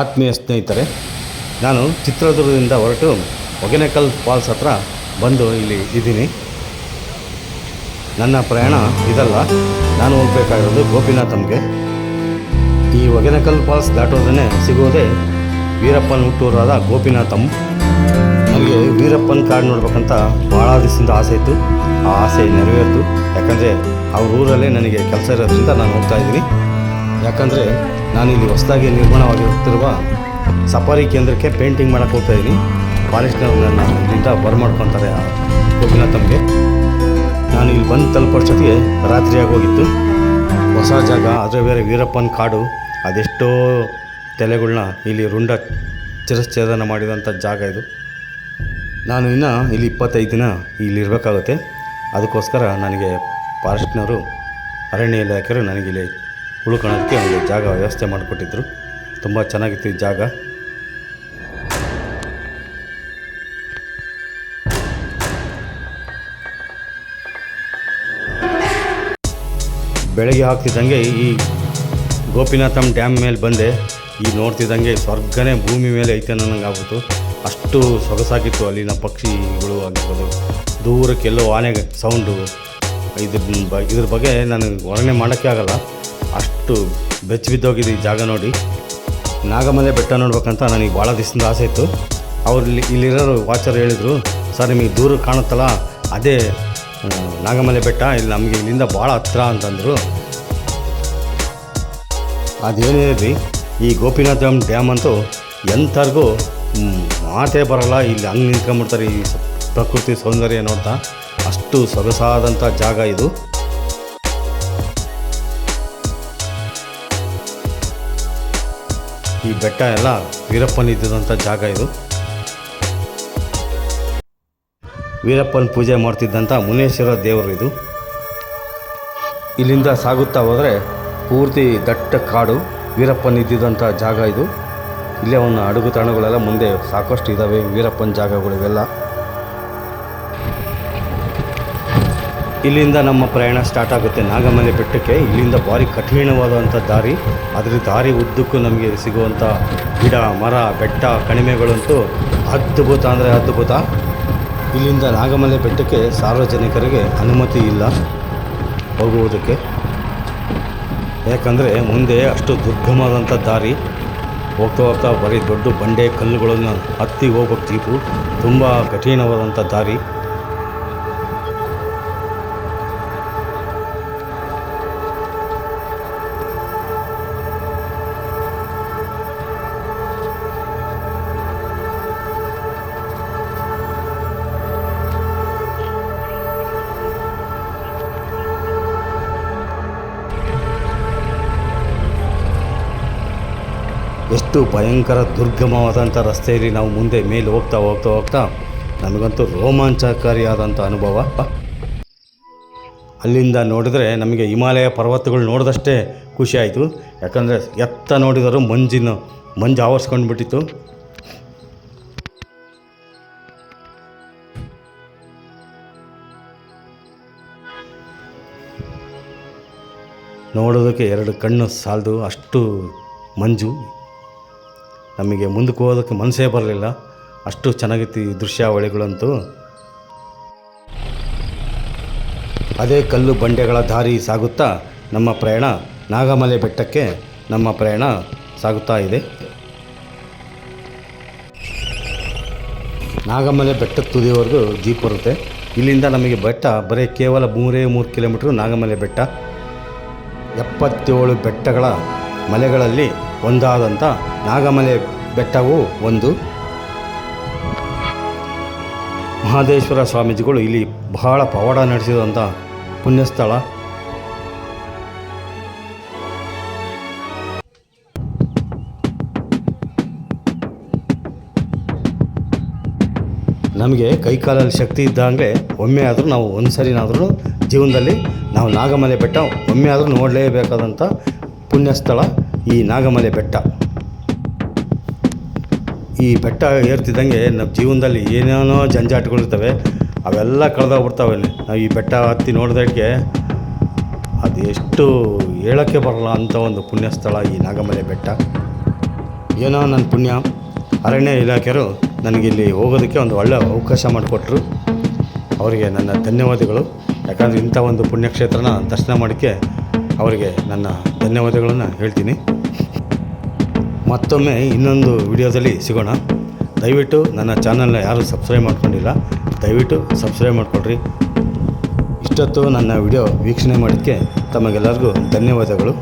ಆತ್ಮೀಯ ಸ್ನೇಹಿತರೆ, ನಾನು ಚಿತ್ರದುರ್ಗದಿಂದ ಹೊರಟು ಹೊಗೆನಕಲ್ ಫಾಲ್ಸ್ ಹತ್ರ ಬಂದು ಇಲ್ಲಿ ಇದ್ದೀನಿ. ನನ್ನ ಪ್ರಯಾಣ ಇದಲ್ಲ, ನಾನು ಹೋಗಬೇಕಾಗಿರೋದು ಗೋಪಿನಾಥಮ್ಗೆ ಈ ಹೊಗೆನಕಲ್ ಫಾಲ್ಸ್ ದಾಟೋದೇ ಸಿಗೋದೇ ವೀರಪ್ಪನ ಹುಟ್ಟೂರಾದ ಗೋಪಿನಾಥಮ್ ನನಗೆ ವೀರಪ್ಪನ ಕಾಡು ನೋಡ್ಬೇಕಂತ ಭಾಳ ದಿವಸದಿಂದ ಆಸೆ ಇತ್ತು. ಆ ಆಸೆ ನೆರವೇರಿತು. ಯಾಕಂದರೆ ಅವ್ರ ಊರಲ್ಲೇ ನನಗೆ ಕೆಲಸ ಇರೋದ್ರಿಂದ ನಾನು ಹೋಗ್ತಾ ಇದ್ದೀನಿ. ಯಾಕಂದರೆ ನಾನು ಇಲ್ಲಿ ಹೊಸದಾಗಿ ನಿರ್ಮಾಣವಾಗಿರುತ್ತಿರುವ ಸಫಾರಿ ಕೇಂದ್ರಕ್ಕೆ ಪೇಂಟಿಂಗ್ ಮಾಡಕ್ಕೆ ಹೋಗ್ತಾ ಇದ್ದೀನಿ ಫಾರೆಸ್ಟ್ನವ್ರು ನನ್ನ ಇಲ್ಲಿಂದ ಬರ್ಮಾಡ್ಕೊತಾರೆ ಆ ತಮಗೆ. ನಾನು ಇಲ್ಲಿ ಬಂದು ತಲುಪೋಷ್ಟೊತ್ತಿಗೆ ರಾತ್ರಿ ಆಗೋಗಿತ್ತು ಹೊಸ ಜಾಗ, ಆದರೆ ಬೇರೆ ವೀರಪ್ಪನ ಕಾಡು, ಅದೆಷ್ಟೋ ತಲೆಗಳನ್ನ ಇಲ್ಲಿ ರುಂಡ ಚಿರಚ್ಛೇದನ ಮಾಡಿದಂಥ ಜಾಗ ಇದು. ನಾನು ಇನ್ನು ಇಲ್ಲಿ ಇಪ್ಪತ್ತೈದು ದಿನ ಇಲ್ಲಿ ಇರಬೇಕಾಗುತ್ತೆ. ಅದಕ್ಕೋಸ್ಕರ ನನಗೆ ಫಾರೆಸ್ಟ್ನವರು ಅರಣ್ಯ ಇಲಾಖೆಯವರು ನನಗೆ ಇಲ್ಲಿ ಉಳ್ಕೊಳ್ಳೋದಕ್ಕೆ ಒಂದು ಜಾಗ ವ್ಯವಸ್ಥೆ ಮಾಡಿಕೊಟ್ಟಿದ್ರು. ತುಂಬ ಚೆನ್ನಾಗಿತ್ತು ಈ ಜಾಗ. ಬೆಳಗ್ಗೆ ಹಾಕ್ತಿದ್ದಂಗೆ ಈ ಗೋಪಿನಾಥಮ್ ಡ್ಯಾಮ್ ಮೇಲೆ ಬಂದೆ. ಈ ನೋಡ್ತಿದ್ದಂಗೆ ಸ್ವರ್ಗನೇ ಭೂಮಿ ಮೇಲೆ ಐತೆ ನನಗೆ ಆಗ್ಬಿಟ್ಟು ಅಷ್ಟು ಸೊಗಸಾಗಿತ್ತು ಅಲ್ಲಿನ ಪಕ್ಷಿಗಳು ಆಗಿರ್ಬೋದು. ದೂರಕ್ಕೆಲ್ಲೋ ಆನೆ ಸೌಂಡು ಇದ್ರ ಇದ್ರ ಬಗ್ಗೆ ನನಗೆ ವರ್ಣನೆ ಮಾಡೋಕ್ಕೆ ಆಗಲ್ಲ. ಅಷ್ಟು ಬೆಚ್ಚ ಬಿದ್ದೋಗಿದೆ ಈ ಜಾಗ ನೋಡಿ. ನಾಗಮಲೆ ಬೆಟ್ಟ ನೋಡ್ಬೇಕಂತ ನನಗೆ ಭಾಳ ದಿವಸದಿಂದ ಆಸೆ ಇತ್ತು. ಅವ್ರು ಇಲ್ಲಿ ಇಲ್ಲಿರೋರು ವಾಚರ್ ಹೇಳಿದರು, ಸರ್, ನಿಮಗೆ ದೂರ ಕಾಣುತ್ತಲ್ಲ, ಅದೇ ನಾಗಮಲೆ ಬೆಟ್ಟ, ಇಲ್ಲಿ ನಮಗೆ ಇಲ್ಲಿಂದ ಭಾಳ ಹತ್ರ ಅಂತಂದರು. ಅದೇನೇ ಇರಲಿ, ಈ ಗೋಪಿನಾಥಂ ಡ್ಯಾಮ್ ಅಂತೂ ಎಂಥರ್ಗೂ ಮಾತೇ ಬರಲ್ಲ. ಇಲ್ಲಿ ಹಂಗೆ ನಿಂತ್ಕೊಂಡ್ಬಿಡ್ತಾರೆ ಈ ಪ್ರಕೃತಿ ಸೌಂದರ್ಯ ನೋಡ್ತಾ. ಅಷ್ಟು ಸೊಗಸಾದಂಥ ಜಾಗ ಇದು. ಈ ಬೆಟ್ಟ ಎಲ್ಲ ವೀರಪ್ಪನ ಇದ್ದಂಥ ಜಾಗ ಇದು. ವೀರಪ್ಪನ ಪೂಜೆ ಮಾಡ್ತಿದ್ದಂಥ ಮುನೇಶ್ವರ ದೇವರು ಇದು. ಇಲ್ಲಿಂದ ಸಾಗುತ್ತಾ ಹೋದರೆ ಪೂರ್ತಿ ದಟ್ಟ ಕಾಡು ವೀರಪ್ಪನ ಇದ್ದಿದ್ದಂಥ ಜಾಗ ಇದು. ಇಲ್ಲೇ ಅವನ ಅಡುಗು ತಾಣಗಳೆಲ್ಲ ಮುಂದೆ ಸಾಕಷ್ಟು ಇದ್ದಾವೆ ವೀರಪ್ಪನ ಜಾಗಗಳು ಇವೆಲ್ಲ ಇಲ್ಲಿಂದ ನಮ್ಮ ಪ್ರಯಾಣ ಸ್ಟಾರ್ಟ್ ಆಗುತ್ತೆ. ನಾಗಮಲೆ ಬೆಟ್ಟಕ್ಕೆ ಇಲ್ಲಿಂದ ಭಾರಿ ಕಠಿಣವಾದಂಥ ದಾರಿ. ಅದರ ದಾರಿ ಉದ್ದಕ್ಕೂ ನಮಗೆ ಸಿಗುವಂಥ ಗಿಡ, ಮರ, ಬೆಟ್ಟ ಕಣಿಮೆಗಳಂತೂ ಅದ್ಭುತ ಅಂದರೆ ಅದ್ಭುತ. ಇಲ್ಲಿಂದ ನಾಗಮಲೆ ಬೆಟ್ಟಕ್ಕೆ ಸಾರ್ವಜನಿಕರಿಗೆ ಅನುಮತಿ ಇಲ್ಲ ಹೋಗುವುದಕ್ಕೆ. ಯಾಕಂದರೆ ಮುಂದೆ ಅಷ್ಟು ದುರ್ಗಮವಾದಂಥ ದಾರಿ. ಹೋಗ್ತಾ ಹೋಗ್ತಾ ಬರೀ ದೊಡ್ಡ ಬಂಡೆ ಕಲ್ಲುಗಳನ್ನು ಹತ್ತಿ ಹೋಗ್ಬೇಕು ಜೀಪು ತುಂಬ ಕಠಿಣವಾದಂಥ ದಾರಿ. ಎಷ್ಟು ಭಯಂಕರ ದುರ್ಗಮವಾದಂಥ ರಸ್ತೆಯಲ್ಲಿ ನಾವು ಮುಂದೆ ಮೇಲೆ ಹೋಗ್ತಾ ಹೋಗ್ತಾ ಹೋಗ್ತಾ ನಮಗಂತೂ ರೋಮಾಂಚಕಾರಿಯಾದಂಥ ಅನುಭವ. ಅಲ್ಲಿಂದ ನೋಡಿದರೆ ನಮಗೆ ಹಿಮಾಲಯ ಪರ್ವತಗಳು ನೋಡಿದಷ್ಟೇ ಖುಷಿ ಆಯಿತು. ಯಾಕಂದರೆ ಎತ್ತ ನೋಡಿದರೂ ಮಂಜಿನ, ಮಂಜು ಆವರಿಸ್ಕೊಂಡು ಬಿಟ್ಟಿತ್ತು ನೋಡೋದಕ್ಕೆ ಎರಡು ಕಣ್ಣು ಸಾಲದು, ಅಷ್ಟು ಮಂಜು. ನಮಗೆ ಮುಂದಕ್ಕೆ ಹೋಗೋದಕ್ಕೆ ಮನಸ್ಸೇ ಬರಲಿಲ್ಲ. ಅಷ್ಟು ಚೆನ್ನಾಗಿತ್ತು ಈ ದೃಶ್ಯಾವಳಿಗಳಂತೂ ಅದೇ ಕಲ್ಲು ಬಂಡೆಗಳ ದಾರಿ ಸಾಗುತ್ತಾ ನಮ್ಮ ಪ್ರಯಾಣ ನಾಗಮಲೆ ಬೆಟ್ಟಕ್ಕೆ ನಮ್ಮ ಪ್ರಯಾಣ ಸಾಗುತ್ತಾ ಇದೆ. ನಾಗಮಲೆ ಬೆಟ್ಟದ ತುದಿವರೆಗೂ ಜೀಪ್ ಬರುತ್ತೆ. ಇಲ್ಲಿಂದ ನಮಗೆ ಬೆಟ್ಟ ಬರೀ ಕೇವಲ ಮೂರೇ ಮೂರು ಕಿಲೋಮೀಟ್ರ್ ನಾಗಮಲೆ ಬೆಟ್ಟ. ಎಪ್ಪತ್ತೇಳು ಬೆಟ್ಟಗಳ ಮಲೆಗಳಲ್ಲಿ ಒಂದಾದಂಥ ನಾಗಮಲೆ ಬೆಟ್ಟವು ಒಂದು. ಮಹಾದೇಶ್ವರ ಸ್ವಾಮೀಜಿಗಳು ಇಲ್ಲಿ ಬಹಳ ಪವಾಡ ನಡೆಸಿದಂಥ ಪುಣ್ಯಸ್ಥಳ. ನಮಗೆ ಕೈಕಾಲಲ್ಲಿ ಶಕ್ತಿ ಇದ್ದಂಗೆ ಒಮ್ಮೆ ಆದರೂ ನಾವು ಒಂದು ಸರಿನಾದ್ರೂ ಜೀವನದಲ್ಲಿ ನಾವು ನಾಗಮಲೆ ಬೆಟ್ಟ ಒಮ್ಮೆ ಆದರೂ ನೋಡಲೇಬೇಕಾದಂಥ ಪುಣ್ಯಸ್ಥಳ ಈ ನಾಗಮಲೆ ಬೆಟ್ಟ. ಈ ಬೆಟ್ಟ ಏರ್ತಿದ್ದಂಗೆ ನಮ್ಮ ಜೀವನದಲ್ಲಿ ಏನೇನೋ ಜಂಜಾಟಗಳಿರ್ತವೆ ಅವೆಲ್ಲ ಕಳೆದೋಗ್ಬಿಡ್ತಾವೆ ಇಲ್ಲಿ ನಾವು ಈ ಬೆಟ್ಟ ಹತ್ತಿ ನೋಡಿದಕ್ಕೆ ಅದು ಎಷ್ಟು ಹೇಳೋಕ್ಕೆ ಬರಲ್ಲ ಅಂತ ಒಂದು ಪುಣ್ಯಸ್ಥಳ ಈ ನಾಗಮಲೆ ಬೆಟ್ಟ. ಏನೋ ನನ್ನ ಪುಣ್ಯ. ಅರಣ್ಯ ಇಲಾಖೆಯರು ನನಗಿಲ್ಲಿ ಹೋಗೋದಕ್ಕೆ ಒಂದು ಒಳ್ಳೆಯ ಅವಕಾಶ ಮಾಡಿಕೊಟ್ರು. ಅವರಿಗೆ ನನ್ನ ಧನ್ಯವಾದಗಳು. ಯಾಕಂದರೆ ಇಂಥ ಒಂದು ಪುಣ್ಯಕ್ಷೇತ್ರನ ದರ್ಶನ ಮಾಡೋಕ್ಕೆ ಅವರಿಗೆ ನನ್ನ ಧನ್ಯವಾದಗಳನ್ನು ಹೇಳ್ತೀನಿ. ಮತ್ತೊಮ್ಮೆ ಇನ್ನೊಂದು ವಿಡಿಯೋದಲ್ಲಿ ಸಿಗೋಣ. ದಯವಿಟ್ಟು ನನ್ನ ಚಾನಲ್ನ ಯಾರು ಸಬ್ಸ್ಕ್ರೈಬ್ ಮಾಡ್ಕೊಂಡಿಲ್ಲ, ದಯವಿಟ್ಟು ಸಬ್ಸ್ಕ್ರೈಬ್ ಮಾಡಿಕೊಡ್ರಿ ಇಷ್ಟೊತ್ತು ನನ್ನ ವಿಡಿಯೋ ವೀಕ್ಷಣೆ ಮಾಡೋಕ್ಕೆ ತಮಗೆಲ್ಲರಿಗೂ ಧನ್ಯವಾದಗಳು.